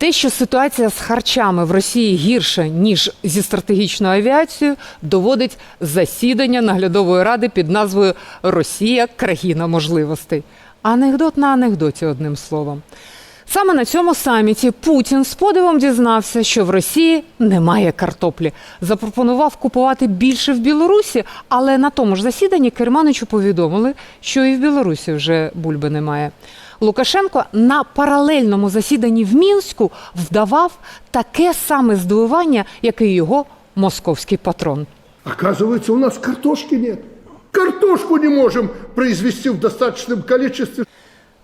Те, що ситуація з харчами в Росії гірша ніж зі стратегічною авіацією, доводить засідання наглядової ради під назвою Росія країна можливостей. Анекдот на анекдоті, одним словом. Саме на цьому саміті Путін з подивом дізнався, що в Росії немає картоплі. Запропонував купувати більше в Білорусі, але на тому ж засіданні Керманичу повідомили, що і в Білорусі вже бульби немає. Лукашенко на паралельному засіданні в Мінську вдавав таке саме здивування, як і його московський патрон. Оказывается, у нас картошки нет. Картошку не можем произвести в достаточном количестве.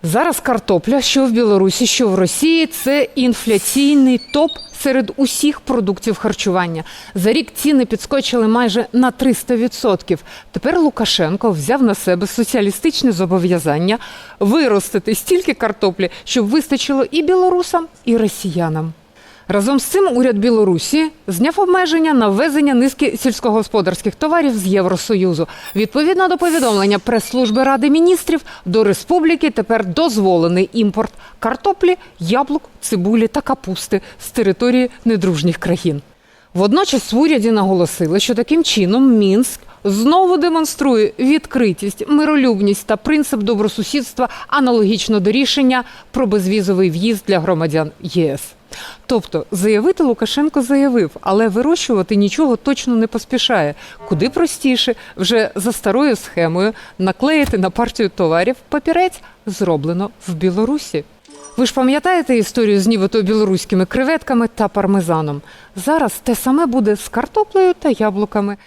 Зараз картопля, що в Білорусі, що в Росії, це інфляційний топ серед усіх продуктів харчування. За рік ціни підскочили майже на 300%. Тепер Лукашенко взяв на себе соціалістичне зобов'язання виростити стільки картоплі, щоб вистачило і білорусам, і росіянам. Разом з цим уряд Білорусі зняв обмеження на ввезення низки сільськогосподарських товарів з Євросоюзу. Відповідно до повідомлення прес-служби Ради міністрів до республіки тепер дозволений імпорт картоплі, яблук, цибулі та капусти з території недружніх країн. Водночас в уряді наголосили, що таким чином Мінськ знову демонструє відкритість, миролюбність та принцип добросусідства аналогічно до рішення про безвізовий в'їзд для громадян ЄС. Тобто заявити Лукашенко заявив, але вирощувати нічого точно не поспішає. Куди простіше вже за старою схемою наклеїти на партію товарів папірець зроблено в Білорусі. Ви ж пам'ятаєте історію з нібито білоруськими креветками та пармезаном? Зараз те саме буде з картоплею та яблуками.